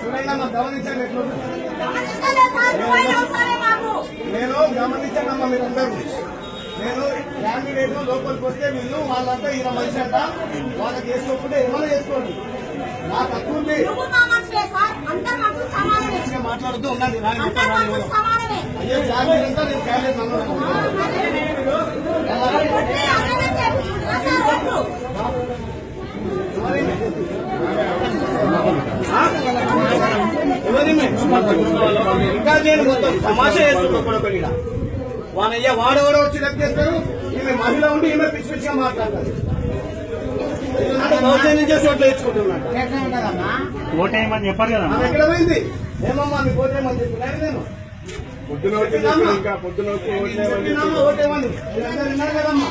చూడండి గమనించండి నేను గమనించానమ్మా మీరందరూ. నేను క్యాండిడేట్ లోపలికి వస్తే మీరు వాళ్ళంతా ఈయన మంచి అంట. వాళ్ళకి వేసుకోకుండా ఏమైనా చేసుకోండి. నా తక్కువ ఉంది. మాట్లాడుతూ ఉండాలి అయ్యో క్యాండిడేట్ అంతా నేను క్యాండిడేట్ అన్నాడు ఇంకా నేను మొత్తం తమాషా చేస్తున్నా వానయ్య వాడెవరో వచ్చి లెక్క చేస్తారు ఈమె మహిళ ఉండి ఈమె పిచ్చి పిచ్చిగా మాట్లాడతారు అంటే దౌర్జన్యం చేసి ఓట్లు వేయించుకుంటున్నాడు ఓటేయమని చెప్పారు కదా. ఎక్కడ పోయింది ఏమమ్మా నీ ఓటేమని చెప్పినారు నేను పొద్దున వచ్చి ఇంకా పొద్దున వచ్చి ఓట్లేమని చెప్పినామా ఓటేమని మీరందరూ విన్నారు కదమ్మా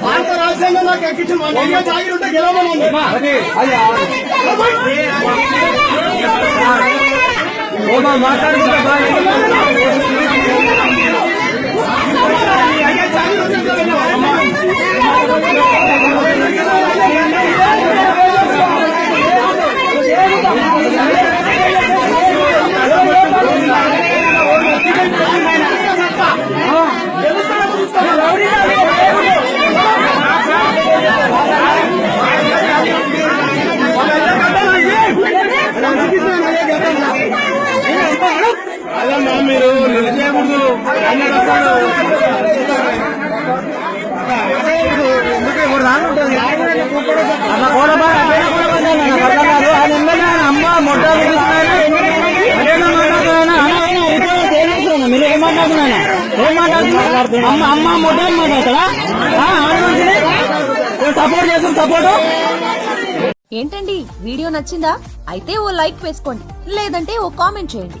భారత రాజ్యాంగం నాకు ఎక్కించిన వాళ్ళు. ఇంకా జాగిరి ఉంటే గెలవమని ఉంది మీరు నిలిచేయకూడదు అమ్మ మీరు ఏం ఏం అమ్మ అమ్మ మొట్ట సపోర్ట్ చేస్తాం సపోర్ట్ ఏంటండి? వీడియో నచ్చిందా? అయితే ఓ లైక్ వేసుకోండి. లేదంటే ఓ కామెంట్ చేయండి.